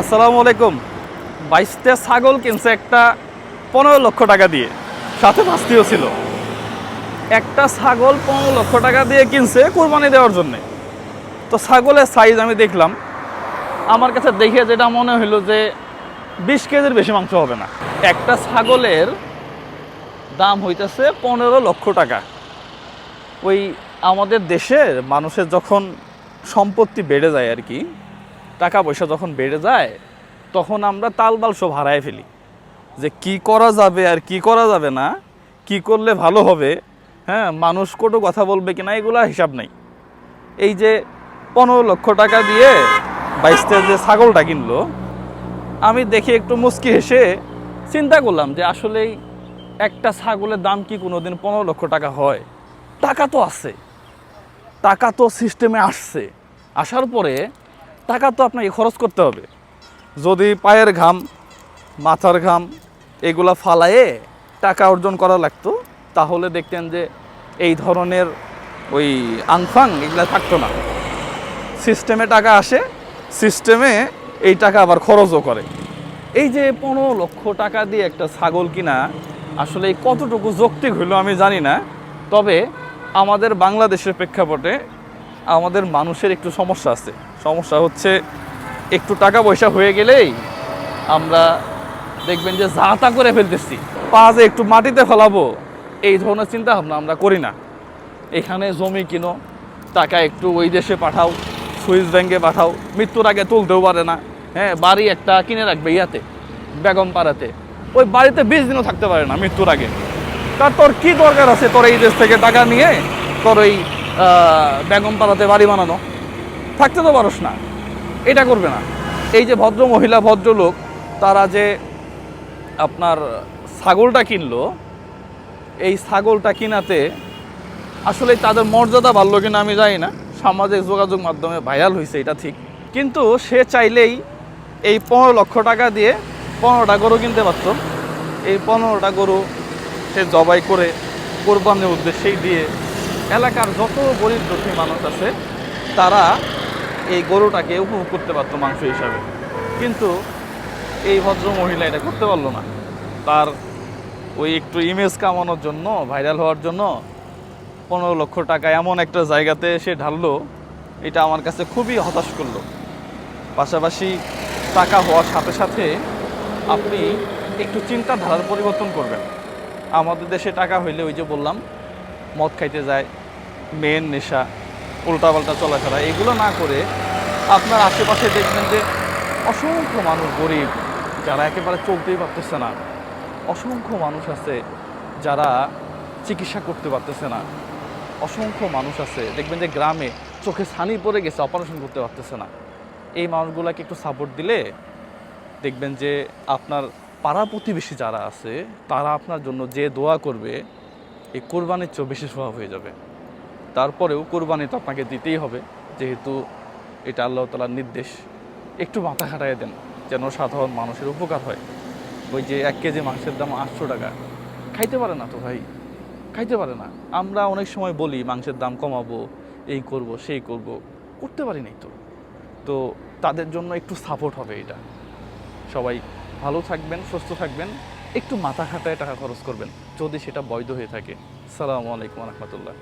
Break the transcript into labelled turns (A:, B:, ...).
A: আসসালামু আলাইকুম। বাইশটা ছাগল কিনছে একটা পনেরো লক্ষ টাকা দিয়ে। সাথে ভাস্তিও ছিল। একটা ছাগল পনেরো লক্ষ টাকা দিয়ে কিনছে কোরবানি দেওয়ার জন্যে। তো ছাগলের সাইজ আমি দেখলাম। আমার কাছে দেখে যেটা মনে হলো যে বিশ কেজির বেশি মাংস হবে না। একটা ছাগলের দাম হইতেছে পনেরো লক্ষ টাকা। ওই আমাদের দেশের মানুষের যখন সম্পত্তি বেড়ে যায় আর কি টাকা পয়সা যখন বেড়ে যায়, তখন আমরা তালবাল সব হারায় ফেলি। যে কি করা যাবে আর কি করা যাবে না, কি করলে ভালো হবে হ্যাঁ মানুষ কোটো কথা বলবে কিনা এগুলা হিসাব নেই। এই যে পনেরো লক্ষ টাকা দিয়ে বাইশটা যে ছাগলটা কিনলো, আমি দেখে একটু মুচকি হেসে চিন্তা করলাম যে আসলেই একটা ছাগলের দাম কি কোনোদিন পনেরো লক্ষ টাকা হয়? টাকা তো আছে। টাকা তো সিস্টেমে আসছে। আসার পরে টাকা তো আপনাকে খরচ করতে হবে। যদি পায়ের ঘাম, মাথার ঘাম এগুলা ফালায়ে টাকা অর্জন করা লাগতো, তাহলে দেখতেন যে এই ধরনের ওই আংফাং এগুলা থাকতো না। সিস্টেমে টাকা আসে, সিস্টেমে এই টাকা আবার খরচও করে। এই যে পনেরো লক্ষ টাকা দিয়ে একটা ছাগল কিনা, আসলে এই কতটুকু যৌক্তিক হইল আমি জানি না। তবে আমাদের বাংলাদেশের প্রেক্ষাপটে আমাদের মানুষের একটু সমস্যা আছে। সমস্যা হচ্ছে, একটু টাকা পয়সা হয়ে গেলেই আমরা দেখবেন যে যা তা করে ফেলতেছি। পা যে একটু মাটিতে ফেলাবো, এই ধরনের চিন্তা ভাবনা আমরা করি না। এখানে জমি কিনো, টাকা একটু ওই দেশে পাঠাও, সুইস ব্যাঙ্কে পাঠাও, মৃত্যুর আগে তুলতেও পারে না। হ্যাঁ বাড়ি একটা কিনে রাখবে ইয়াতে, বেগম পাড়াতে। ওই বাড়িতে বিশ দিনও থাকতে পারে না মৃত্যুর আগে। তার তোর কী দরকার আছে তোর এই দেশ থেকে টাকা নিয়ে? তোর ওই বেগম পাড়াতে বাড়ি বানানো। থাকতে তো পারস না। এটা করবে না। এই যে ভদ্র মহিলা, ভদ্রলোক, তারা যে আপনার ছাগলটা কিনলো, এই ছাগলটা কিনাতে আসলে তাদের মর্যাদা বাড়লো কিনা আমি জানি না। সামাজিক যোগাযোগ মাধ্যমে ভাইরাল হয়েছে এটা ঠিক। কিন্তু সে চাইলেই এই পনেরো লক্ষ টাকা দিয়ে পনেরোটা গরু কিনতে পারত। এই পনেরোটা গরু সে জবাই করে কোরবানির উদ্দেশ্যেই দিয়ে এলাকার যত গরিব দুঃখী মানুষ আছে, তারা এই গরুটাকে উপভোগ করতে পারতো মাংস হিসাবে। কিন্তু এই ভদ্র মহিলা এটা করতে পারল না। তার ওই একটু ইমেজ কামানোর জন্য ভাইরাল হওয়ার জন্য পনেরো লক্ষ টাকা এমন একটা জায়গাতে সে ঢাললো, এটা আমার কাছে খুবই হতাশ করল। পাশাপাশি টাকা হওয়ার সাথে সাথে আপনি একটু চিন্তাধারার পরিবর্তন করবেন। আমাদের দেশে টাকা হইলে ওই যে বললাম, মদ খাইতে যায় মেন নেশা। উল্টাপাল্টা চলাফেরা, এগুলো না করে আপনার আশেপাশে দেখবেন যে অসংখ্য মানুষ গরিব, যারা একেবারে চলতেই পারতেছে না। অসংখ্য মানুষ আছে যারা চিকিৎসা করতে পারতেছে না। অসংখ্য মানুষ আছে, দেখবেন যে গ্রামে চোখে ছানি পড়ে গেছে, অপারেশন করতে পারতেছে না। এই মানুষগুলোকে একটু সাপোর্ট দিলে দেখবেন যে আপনার পাড়া প্রতিবেশী যারা আছে, তারা আপনার জন্য যে দোয়া করবে, এই কোরবানির চেয়েও বেশি স্বভাব হয়ে যাবে। তারপরেও কোরবানি তো আপনাকে দিতেই হবে, যেহেতু এটা আল্লাহ তালার নির্দেশ। একটু মাথা খাটাই দেন, যেন সাধারণ মানুষের উপকার হয়। ওই যে এক কেজি মাংসের দাম আটশো টাকা। খাইতে পারে না তো ভাই, খাইতে পারে না। আমরা অনেক সময় বলি, মাংসের দাম কমাবো, এই করব, সেই করব। করতে পারি নাই তো। তো তাদের জন্য একটু সাপোর্ট হবে এটা। সবাই ভালো থাকবেন, সুস্থ থাকবেন, একটু মাথা খাটায় টাকা খরচ করবেন, যদি সেটা বৈধ হয়ে থাকে। সালামু আলাইকুম রহমতুল্লাহ।